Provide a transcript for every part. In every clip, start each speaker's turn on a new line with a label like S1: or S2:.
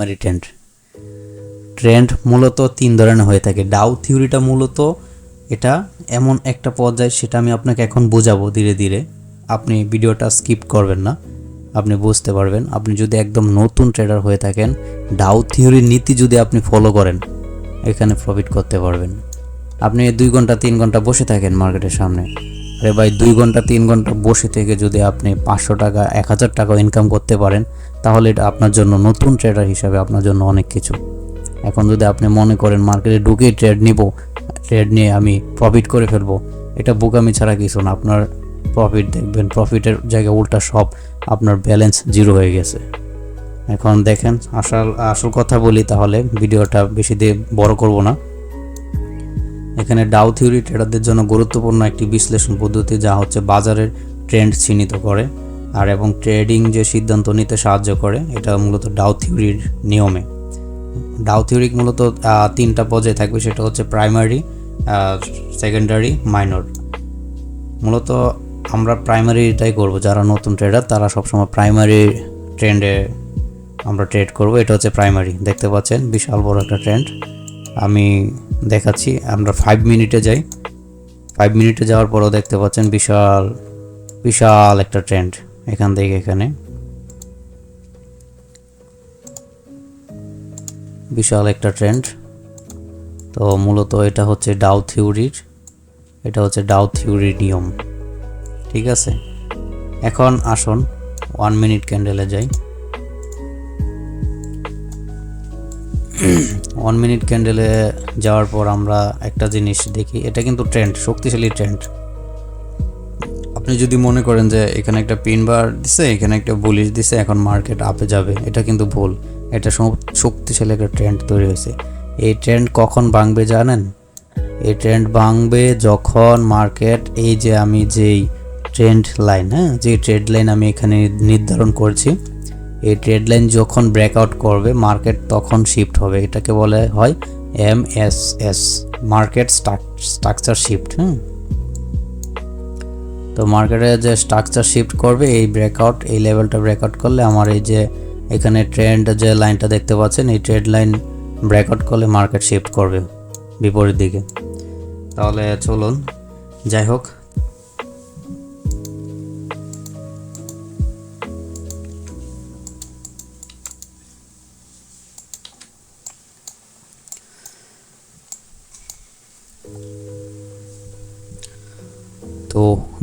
S1: Primary trend trend মূলত তিন ধরনের হয়ে থাকে। ডাউ থিওরিটা মূলত এটা এমন একটা পর্যায়ে, সেটা আমি আপনাকে এখন বোঝাবো ধীরে ধীরে। আপনি ভিডিওটা স্কিপ করবেন না। আপনি বুঝতে পারবেন। আপনি যদি একদম নতুন ট্রেডার হয়ে থাকেন ডাউ থিওরির নীতি যদি আপনি ফলো করেন, এখানে প্রফিট করতে পারবেন। আপনি দুই ঘণ্টা, তিন ঘণ্টা বসে থাকেন মার্কেটের সামনে। আরে ভাই, দুই ঘণ্টা, তিন ঘণ্টা বসে থেকে যদি আপনি পাঁচশো টাকা, এক হাজার টাকা ইনকাম করতে পারেন তাহলে এটা আপনার জন্য নতুন ট্রেডার হিসাবে আপনার জন্য অনেক কিছু। এখন যদি আপনি মনে করেন মার্কেটে ঢুকেই ট্রেড নিব ট্রেড নিয়ে আমি প্রফিট করে ফেলব, এটা বোকামি ছাড়া কিছু না। আপনার প্রফিট দেখবেন প্রফিটের জায়গায় উল্টা সব আপনার ব্যালেন্স জিরো হয়ে গেছে। এখন দেখেন, আসল আসল কথা বলি তাহলে, ভিডিওটা বেশি দিয়ে বড় করব না। এখানে ডাউ থিওরি ট্রেডারদের জন্য গুরুত্বপূর্ণ একটি বিশ্লেষণ পদ্ধতি, যা হচ্ছে বাজারের ট্রেন্ড চিহ্নিত করে। আর এবং ট্রেডিং যে সিদ্ধান্ত নিতে সাহায্য করে, এটা মূলত ডাউ থিওরির নিয়মে। ডাউ থিওরি মূলত তিনটা পর্যায়ে থাকবে, সেটা হচ্ছে প্রাইমারি সেকেন্ডারি মাইনর মূলত আমরা প্রাইমারিটাই করব, যারা নতুন ট্রেডার তারা সবসময় প্রাইমারি ট্রেন্ডে আমরা ট্রেড করব, এটা হচ্ছে প্রাইমারি দেখতে পাচ্ছেন, বিশাল বড় একটা ট্রেন্ড আমি দেখাচ্ছি, আমরা ফাইভ মিনিটে যাই। ফাইভ মিনিটে যাওয়ার পরও দেখতে পাচ্ছেন, বিশাল বিশাল একটা ট্রেন্ড এখান থেকে এখানে। বিশাল একটা ট্রেন্ড। তো মূলত এটা হচ্ছে ডাউ থিওরির, এটা হচ্ছে ডাউ থিওরির নিয়ম। ঠিক আছে? এখন আসুন, ওয়ান মিনিট ক্যান্ডেলে যাই। ওয়ান মিনিট ক্যান্ডেলে যাওয়ার পর আমরা একটা জিনিস দেখি, এটা কিন্তু ট্রেন্ড, শক্তিশালী ট্রেন্ড। আপনি যদি মনে করেন যে এখানে একটা পিন বার দিছে, এখানে একটা বুলিশ দিছে, এখন মার্কেট আপে যাবে, এটা কিন্তু ভুল। এটা শক্তিশালী একটা ট্রেন্ড তৈরি হয়েছে। এই ট্রেন্ড কখন ভাঙবে জানেন? এই ট্রেন্ড ভাঙবে যখন মার্কেট এই যে আমি যেই ট্রেন্ড লাইন হ্যাঁ? যে ট্রেড লাইন আমি এখানে নির্ধারণ করছি, এই ট্রেড লাইন যখন ব্রেকআউট করবে মার্কেট তখন শিফট হবে। এটাকে বলে হয় M S S market structure shift হ্যাঁ? তো মার্কেটে যে স্ট্রাকচার শিফট করবে, এই ব্রেকআউট এই লেভেলটা ব্রেকআউট করলে আমার এই যে এখানে ট্রেন্ড যে লাইনটা দেখতে পাচ্ছেন, এই ট্রেড লাইন ব্রেকআউট করলে মার্কেট শিফট করবে বিপরীত দিকে। তাহলে চলুন, যাই হোক।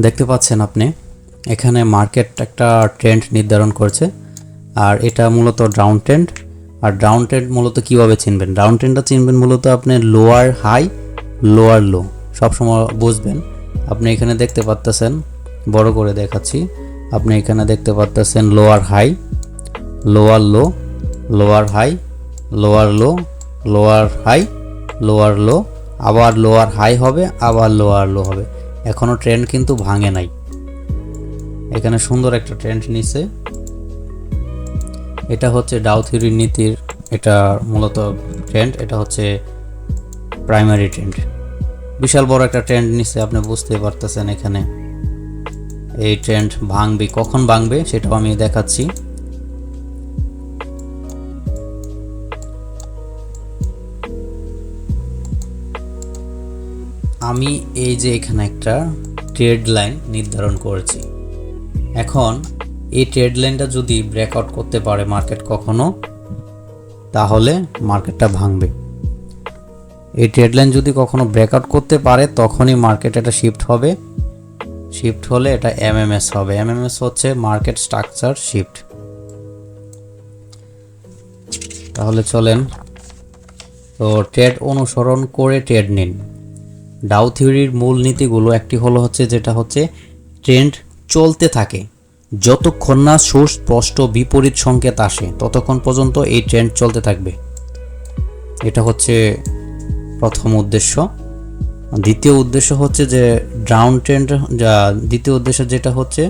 S1: দেখতে পাচ্ছেন আপনি, এখানে মার্কেট একটা ট্রেন্ড নির্ধারণ করছে, আর এটা মূলত ডাউন ট্রেন্ড আর ডাউন ট্রেন্ড মূলত কীভাবে চিনবেন? ডাউন ট্রেন্ডটা চিনবেন মূলত আপনি লোয়ার হাই লোয়ার লো সবসময় বুঝবেন। আপনি এখানে দেখতে পাচ্তেছেন বড় করে দেখাচ্ছি, আপনি এখানে দেখতে পাচ্তেছেন lower high lower low lower high lower low lower high lower low আবার লোয়ার হাই হবে, আবার লোয়ার লো হবে। এখনও ট্রেন্ড কিন্তু ভাঙে নাই। এখানে সুন্দর একটা ট্রেন্ড নিছে। এটা হচ্ছে ডাউ থিওরির নীতির, এটা মূলত ট্রেন্ড এটা হচ্ছে প্রাইমারি ট্রেন্ড বিশাল বড় একটা ট্রেন্ড নিচ্ছে আপনি বুঝতে পারতেছেন এখানে। এই ট্রেন্ড ভাঙবে, কখন ভাঙবে সেটাও আমি দেখাচ্ছি। আমি এই যে এখানে একটা ট্রেড লাইন নির্ধারণ করেছি। এখন এই ট্রেড লাইনটা যদি ব্রেকআউট করতে পারে মার্কেট কখনো, তাহলে মার্কেটটা ভাঙবে। এই ট্রেড লাইন যদি কখনো ব্রেকআউট করতে পারে, তখনই মার্কেট এটা শিফট হবে। শিফট হলে এটা এমএমএস হবে। এমএমএস হচ্ছে মার্কেট স্ট্রাকচার শিফট তাহলে চলেন, তো ট্রেড অনুসরণ করে ট্রেড নিন। ডাউ থিওরির মূল নীতিগুলো একটি হলো হচ্ছে যেটা হচ্ছে ট্রেন্ড চলতে থাকে। যতক্ষণ না সুস্পষ্ট বিপরীত সংকেত আসে, ততক্ষণ পর্যন্ত এই ট্রেন্ড চলতে থাকবে। এটা হচ্ছে প্রথম উদ্দেশ্য। দ্বিতীয় উদ্দেশ্য হচ্ছে যে ডাউন ট্রেন্ড, যা দ্বিতীয় উদ্দেশ্য যেটা হচ্ছে,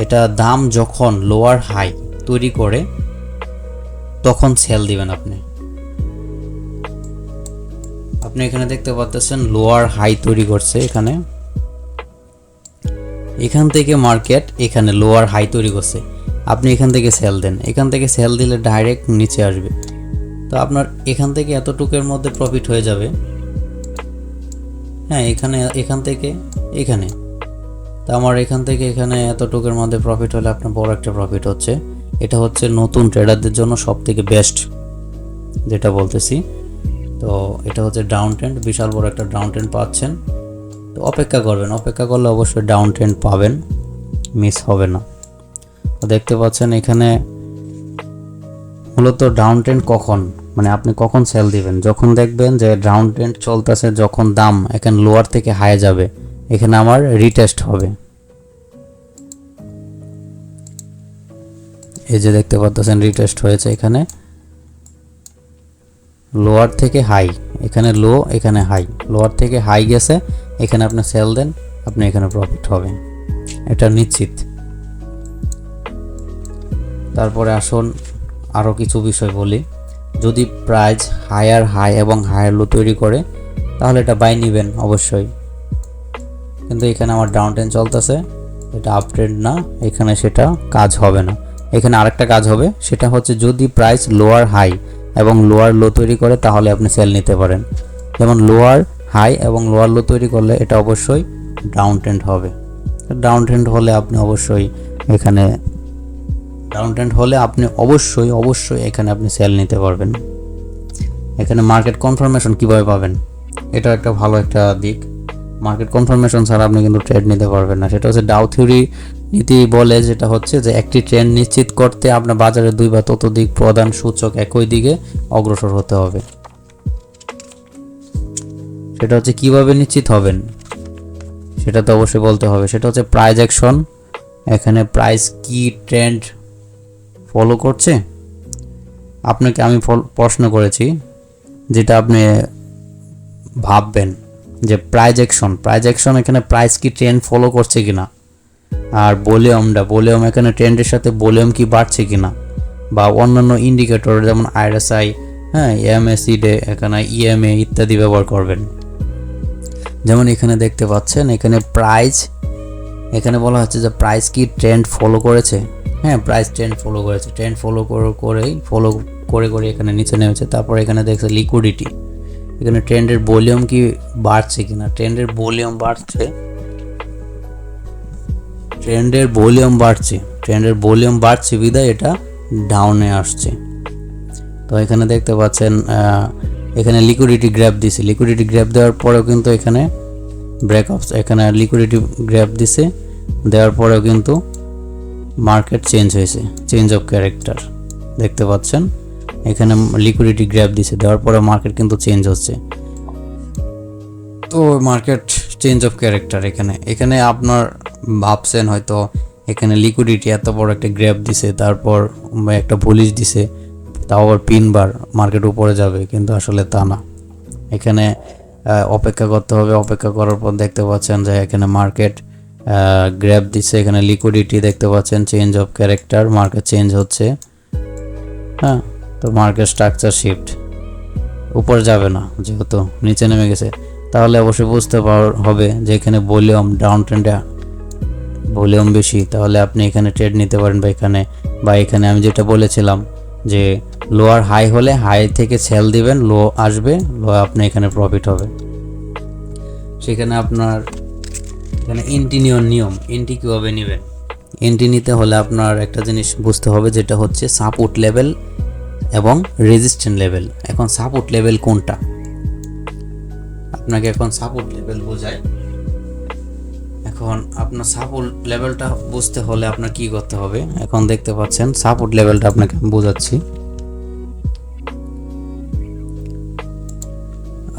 S1: এটা দাম যখন লোয়ার হাই তৈরি করে, তখন সেল দিবেন আপনি। আপনি এখানে দেখতে পাচ্ছেন লোয়ার হাই তৈরি করছে এখানে। এখান থেকে মার্কেট এখানে লোয়ার হাই তৈরি করছে। আপনি এখান থেকে সেল দেন। এখান থেকে সেল দিলে ডাইরেক্ট নিচে আসবে। তো আপনার এখান থেকে এতটুকের মধ্যে প্রফিট হয়ে যাবে। হ্যাঁ এখানে, এখান থেকে, এখানে। তো আমার এখান থেকে এখানে এতটুকুর মধ্যে প্রফিট হলে আপনার বড় একটা প্রফিট হচ্ছে। এটা হচ্ছে নতুন ট্রেডারদের জন্য সব থেকে বেস্ট যেটা বলতেছি। তো এটা হচ্ছে ডাউন ট্রেন্ড বিশাল বড় একটা ডাউন ট্রেন্ড পাচ্ছেন। তো অপেক্ষা করবেন, অপেক্ষা করলে অবশ্যই ডাউন ট্রেন্ড পাবেন মিস হবে না। তো দেখতে পাচ্ছেন এখানে মূলত ডাউন ট্রেন্ড কখন মানে আপনি কখন সেল দিবেন? যখন দেখবেন যে ডাউন ট্রেন্ড চলতেছে, যখন দাম এখানে লোয়ার থেকে হাই যাবে, এখানে আমার রিটেস্ট হবে। এই যে দেখতে পাচ্ছেন রিটেস্ট হয়েছে এখানে। লোয়ার থেকে হাই এখানে লো এখানে হাই লোয়ার থেকে হাই গেছে, এখানে আপনি সেল দেন, আপনি এখানে প্রফিট হবে এটা নিশ্চিত। তারপরে আসুন আরও কিছু বিষয় বলি। যদি প্রাইস হায়ার হাই এবং হায়ার লো তৈরি করে, তাহলে এটা বাই নেবেন অবশ্যই। কিন্তু এখানে আমার ডাউন ট্রেন চলতেছে, এটা আপ ট্রেন্ড না, এখানে সেটা কাজ হবে না। এখানে আরেকটা কাজ হবে, সেটা হচ্ছে যদি প্রাইস লোয়ার হাই এবং লোয়ার লো তৈরি করে তাহলে আপনি সেল নিতে পারেন। যেমন লোয়ার হাই এবং লোয়ার লো তৈরি করলে এটা অবশ্যই ডাউন ট্রেন্ড হবে। ডাউন ট্রেন্ড হলে আপনি অবশ্যই এখানে ডাউন ট্রেন্ড হলে আপনি অবশ্যই অবশ্যই এখানে আপনি সেল নিতে পারবেন। এখানে মার্কেট কনফার্মেশন কীভাবে পাবেন? এটা একটা ভালো একটা দিক। মার্কেট কনফার্মেশন ছাড়া আপনি কিন্তু ট্রেড নিতে পারবেন না। সেটা হচ্ছে ডাউ থিওরি নীতি বলে, যেটা হচ্ছে যে একটি ট্রেন্ড নিশ্চিত করতে আপনার বাজারে দুই বা ততোধিক প্রধান সূচক একই দিকে অগ্রসর হতে হবে। সেটা হচ্ছে কীভাবে নিশ্চিত হবেন? সেটা তো অবশ্যই বলতে হবে। সেটা হচ্ছে প্রাইজ অ্যাকশন এখানে প্রাইস কি ট্রেন্ড ফলো করছে? আপনাকে আমি প্রশ্ন করেছি, যেটা আপনি ভাববেন যে প্রাইজ অ্যাকশন প্রাইজ অ্যাকশন এখানে প্রাইস কি ট্রেন্ড ফলো করছে কিনা? আর ভলিউমটা ভলিউম এখানে ট্রেন্ডের সাথে ভলিউম কি বাড়ছে কিনা? বা অন্যান্য ইন্ডিকেটর যেমন আইএসআই হ্যাঁ এমএসি ডে এখানে ইএমএ ইত্যাদি ব্যবহার করবেন। যেমন এখানে দেখতে পাচ্ছেন, এখানে প্রাইস এখানে বলা হচ্ছে যে প্রাইস কি ট্রেন্ড ফলো করেছে? হ্যাঁ প্রাইস ট্রেন্ড ফলো করেছে। ট্রেন্ড ফলো করেই ফলো করে করে এখানে নিচে নেমেছে। তারপর এখানে দেখছে লিকুইডিটি এখানে ট্রেন্ডের ভলিউম কি বাড়ছে কিনা? ট্রেন্ডের ভলিউম বাড়ছে ট্রেন্ডের ভলিউম বাড়ছে। ট্রেন্ডের ভলিউম বাড়ছে বিদায় এটা ডাউনে আসছে। তো এখানে দেখতে পাচ্ছেন এখানে লিকুইডিটি গ্র্যাপ দিছে। লিকুইডিটি গ্র্যাপ দেওয়ার পরেও কিন্তু এখানে ব্রেকআপ এখানে লিকুইডিটি গ্র্যাপ দিছে। দেওয়ার পরেও কিন্তু মার্কেট চেঞ্জ হয়েছে চেঞ্জ অফ ক্যারেক্টার দেখতে পাচ্ছেন, এখানে লিকুইডিটি গ্র্যাপ দিছে। দেওয়ার পরে মার্কেট কিন্তু চেঞ্জ হচ্ছে। তো মার্কেট চেঞ্জ অফ ক্যারেক্টার এখানে। এখানে আপনার ভাবছেন হয়তো এখানে লিকুইডিটি এত বড় একটা গ্র্যাপ দিছে, তারপর একটা পুলিশ দিছে, তাও আবার পিনবার মার্কেট উপরে যাবে, কিন্তু আসলে তা না। এখানে অপেক্ষা করতে হবে, অপেক্ষা করার পর দেখতে পাচ্ছেন যে এখানে মার্কেট গ্র্যাপ দিচ্ছে এখানে লিকুইডিটি দেখতে পাচ্ছেন change of character market change হচ্ছে। হ্যাঁ তো মার্কেট স্ট্রাকচার শিফট উপরে যাবে না, যেহেতু নিচে নেমে গেছে। তাহলে অবশ্যই বুঝতে হবে যে এখানে ভলিউম ডাউন ট্রেন্ডে ভলিউম বেশি, তাহলে আপনি এখানে ট্রেড নিতে পারেন বা এখানে বা এখানে আমি যেটা বলেছিলাম যে লোয়ার হাই হলে হাই থেকে সেল দিবেন লো আসবে লো আপনি এখানে প্রফিট হবে। সেখানে আপনার এখানে নেওয়ার নিয়ম এন্ট্রি কীভাবে নেবেন? এন্ট্রি নিতে হলে আপনার একটা জিনিস বুঝতে হবে, যেটা হচ্ছে সাপোর্ট লেভেল এবং রেজিস্ট্যান্ট লেভেল এখন সাপোর্ট লেভেল কোনটা? আপনাকে এখন সাপোর্ট লেভেল বোঝায়। এখন আপনার সাপোর্ট লেভেলটা বুঝতে হলে আপনার কি করতে হবে? এখন দেখতে পাচ্ছেন সাপোর্ট লেভেলটা আপনাকে আমি বোঝাচ্ছি।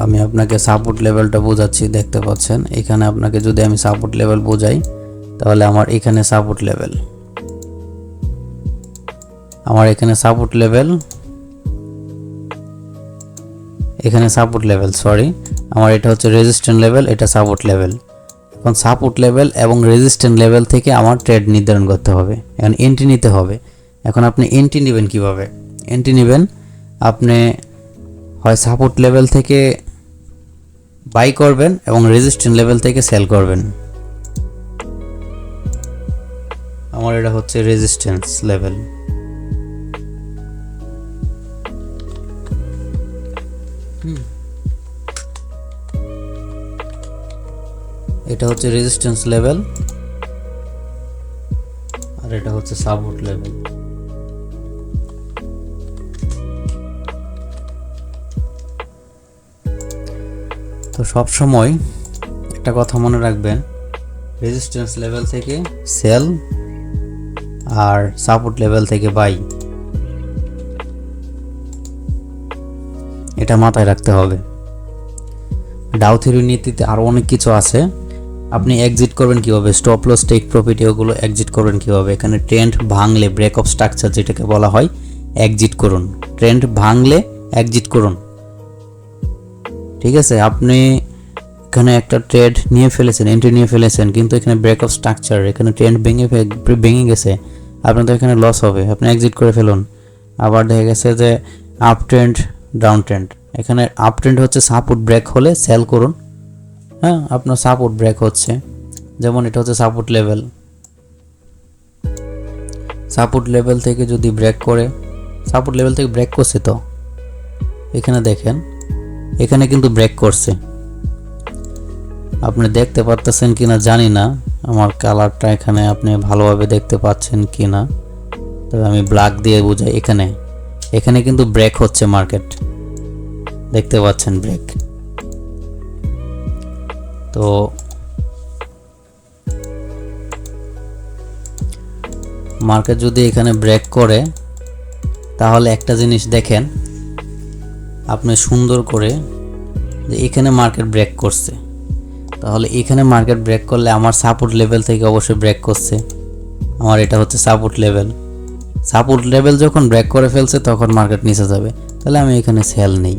S1: আমি আপনাকে সাপোর্ট লেভেলটা বোঝাচ্ছি, দেখতে পাচ্ছেন। এখানে আপনাকে যদি আমি সাপোর্ট লেভেল বোঝাই, তাহলে আমার এখানে সাপোর্ট লেভেল আমার এখানে সাপোর্ট লেভেল এখানে সাপোর্ট লেভেল সরি আমার এটা হচ্ছে রেজিস্ট্যান্ট লেভেল এটা সাপোর্ট লেভেল এখন সাপোর্ট লেভেল এবং রেজিস্ট্যান্ট লেভেল থেকে আমার ট্রেড নির্ধারণ করতে হবে। এখন এন্ট্রি নিতে হবে। এখন আপনি এন্ট্রি নেবেন কীভাবে? এন্ট্রি নেবেন, আপনি হয় সাপোর্ট লেভেল থেকে বাই করবেন এবং রেজিস্ট্যান্ট লেভেল থেকে সেল করবেন। আমার এটা হচ্ছে রেজিস্ট্যান্স লেভেল এটা হচ্ছে রেজিস্ট্যান্স লেভেল আর এটা হচ্ছে সাপোর্ট লেভেল তো সব সময় একটা কথা মনে রাখবেন রেজিস্ট্যান্স লেভেল থেকে সেল আর সাপোর্ট লেভেল থেকে বাই এটা মাথায় রাখতে হবে। ডাউ নীতিতে আরও অনেক কিছু আছে। আপনি এক্সিট করবেন কীভাবে? স্টপ লস টেক প্রফিট এগুলো এক্সিট করবেন কীভাবে? এখানে ট্রেন্ড ভাঙলে ব্রেক অফ স্ট্রাকচার যেটাকে বলা হয় এক্সিট করুন। ট্রেন্ড ভাঙলে এক্সিট করুন। ঠিক আছে? আপনি এখানে একটা ট্রেড নিয়ে ফেলেছেন এন্ট্রি নিয়ে ফেলেছেন, কিন্তু এখানে ব্রেক অফ স্ট্রাকচার এখানে ট্রেন্ড ভেঙে ভেঙে গেছে। আপনার তো এখানে লস হবে। আপনি এক্সিট করে ফেলুন। আবার দেখা গেছে যে আপ ট্রেন্ড ডাউন ট্রেন্ড এখানে আপ ট্রেন্ড হচ্ছে সাপোর্ট ব্রেক হলে সেল করুন। হ্যাঁ আপনার সাপোর্ট ব্রেক হচ্ছে। যেমন এটা হচ্ছে সাপোর্ট লেভেল সাপোর্ট লেভেল থেকে যদি ব্রেক করে সাপোর্ট লেভেল থেকে ব্রেক করছে তো? এখানে দেখেন, এখানে কিন্তু ব্রেক করছে। আপনি দেখতে পারতেছেন কিনা জানি না, আমার কালারটা এখানে আপনি ভালোভাবে দেখতে পাচ্ছেন কিনা। তবে আমি ব্ল্যাক দিয়ে বোঝাই, এখানে। এখানে কিন্তু ব্রেক হচ্ছে মার্কেট দেখতে পাচ্ছেন ব্রেক তো মার্কেট যদি এখানে ব্রেক করে, তাহলে একটা জিনিস দেখেন, আপনি সুন্দর করে যে এখানে মার্কেট ব্রেক করছে। তাহলে এখানে মার্কেট ব্রেক করলে আমার সাপোর্ট লেভেল থেকে অবশ্যই ব্রেক করছে। আমার এটা হচ্ছে সাপোর্ট লেভেল সাপোর্ট লেভেল যখন ব্রেক করে ফেলছে, তখন মার্কেট নিচে যাবে। তাহলে আমি এখানে সেল নেই।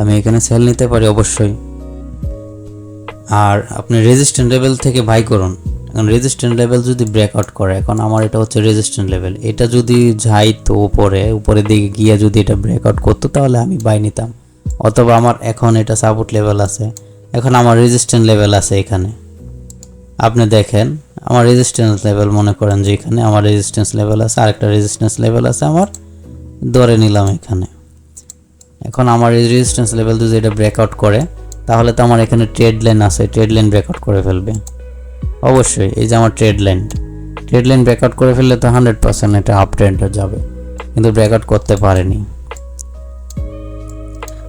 S1: আমি এখানে সেল নিতে পারি অবশ্যই। আর আপনি রেজিস্ট্যান্ট লেভেল থেকে বাই করুন। এখন রেজিস্ট্যান্ট লেভেল যদি ব্রেকআউট করে, এখন আমার এটা হচ্ছে রেজিস্ট্যান্ট লেভেল এটা যদি যাইতো উপরে, উপরের দিকে গিয়ে যদি এটা ব্রেকআউট করতো, তাহলে আমি বাই নিতাম। অথবা আমার এখন এটা সাপোর্ট লেভেল আছে। এখন আমার রেজিস্ট্যান্ট লেভেল আছে এখানে। আপনি দেখেন, আমার রেজিস্ট্যান্স লেভেল মনে করেন যে এখানে আমার রেজিস্ট্যান্স লেভেল আছে, আরেকটা রেজিস্ট্যান্স লেভেল আছে আমার, ধরে নিলাম এখানে। এখন আমার রেজিস্ট্যান্স লেভেল যদি এটা ব্রেকআউট করে তাহলে তো আমার এখানে ট্রেড লাইন আছে ট্রেড লাইন ব্রেকআউট করে ফেলবে। অবশ্যই, এই যে আমার trade line trade line breakout করে ফেললে তো হান্ড্রেড পার্সেন্ট এটা আপ ট্রেন্ড হয়ে যাবে, কিন্তু ব্রেকআউট করতে পারেনি।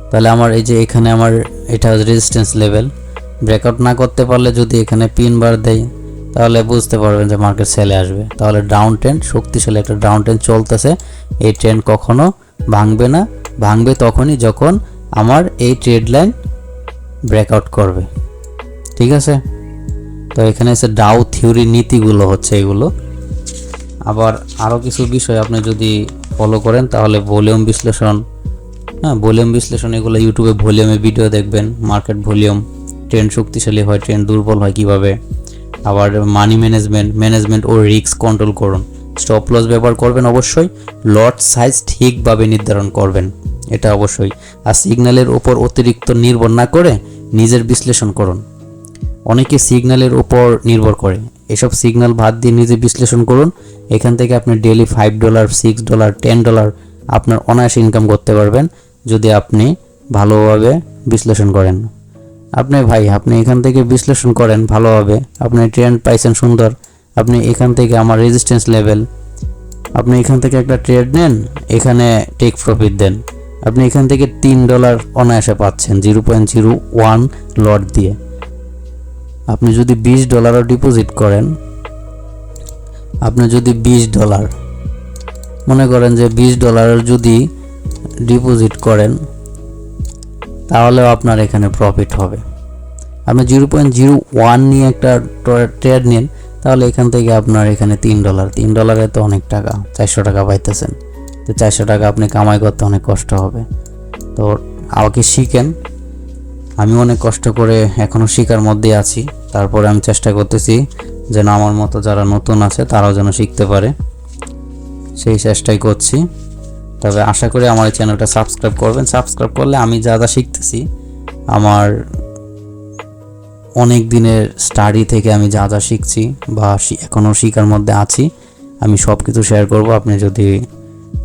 S1: তাহলে আমার এই যে এখানে আমার, এটা রেজিস্ট্যান্স লেভেল ব্রেকআউট না করতে পারলে যদি এখানে পিন বার দেয়, তাহলে বুঝতে পারবেন যে মার্কেট সেলে আসবে। তাহলে ডাউন ট্রেন্ড শক্তিশালী একটা ডাউন ট্রেন্ড চলতেছে, এই ট্রেন্ড কখনো ভাঙবে না, ভাঙবে তখনই যখন আমার এই ট্রেড লাইন ব্রেকআউট করবে। ঠিক আছে? তো এখানে এসে ডাউ থিওরি নীতিগুলো হচ্ছে এগুলো। আবার আরও কিছু বিষয় আপনি যদি ফলো করেন, তাহলে ভলিউম বিশ্লেষণ হ্যাঁ ভলিউম বিশ্লেষণ এগুলো ইউটিউবে ভলিউমে ভিডিও দেখবেন। মার্কেট ভলিউম ট্রেন্ড শক্তিশালী হয় ট্রেন্ড দুর্বল হয় কীভাবে? আবার মানি ম্যানেজমেন্ট ম্যানেজমেন্ট ও রিস্ক কন্ট্রোল করুন। স্টপ লস ব্যবহার করবেন অবশ্যই। লট সাইজ ঠিকভাবে নির্ধারণ করবেন। এটা অবশ্যই। আর সিগন্যালের ওপর অতিরিক্ত নির্ভর না করে নিজের বিশ্লেষণ করুন। অনেকে সিগন্যালের উপর নির্ভর করে। এসব সিগন্যাল বাদ দিয়ে নিজে বিশ্লেষণ করুন। এখান থেকে আপনি daily five dollar six dollar ten dollar আপনার অনায়াসে ইনকাম করতে পারবেন, যদি আপনি ভালোভাবে বিশ্লেষণ করেন। আপনি ভাই, আপনি এখান থেকে বিশ্লেষণ করেন ভালোভাবে। আপনি ট্রেন্ড পাইছেন সুন্দর। আপনি এখান থেকে আমার রেজিস্ট্যান্স লেভেল আপনি এখান থেকে একটা ট্রেড নেন, এখানে টেক প্রফিট দেন। আপনি এখান থেকে তিন ডলার অনায়াসে পাচ্ছেন, zero point zero one lot দিয়ে। আপনি যদি বিশ ডলারও ডিপোজিট করেন, আপনি যদি বিশ ডলার, মনে করেন যে বিশ ডলারের যদি ডিপোজিট করেন, তাহলেও আপনার এখানে প্রফিট হবে। আপনি জিরো পয়েন্ট জিরো ওয়ান নিয়ে একটা ট্রেড নিন, তাহলে এখান থেকে আপনার এখানে তিন ডলার, তিন ডলারে তো অনেক টাকা, চারশো টাকা পাইতেছেন। তো চারশো টাকা আপনি কামাই করতে অনেক কষ্ট হবে। তো আমাকে শিখেন। আমি অনেক কষ্ট করে এখনও শেখার মধ্যে আছি। তারপরে আমি চেষ্টা করতেছি যেন আমার মতো যারা নতুন আছে, তারাও যেন শিখতে পারে। সেই চেষ্টাই করছি। তবে আশা করি আমার এই চ্যানেলটা সাবস্ক্রাইব করবেন। সাবস্ক্রাইব করলে আমি যা যা শিখতেছি, আমার অনেক দিনের স্টাডি থেকে আমি যা যা শিখছি বা এখনও শিখার মধ্যে আছি, আমি সব কিছু শেয়ার করব। আপনি যদি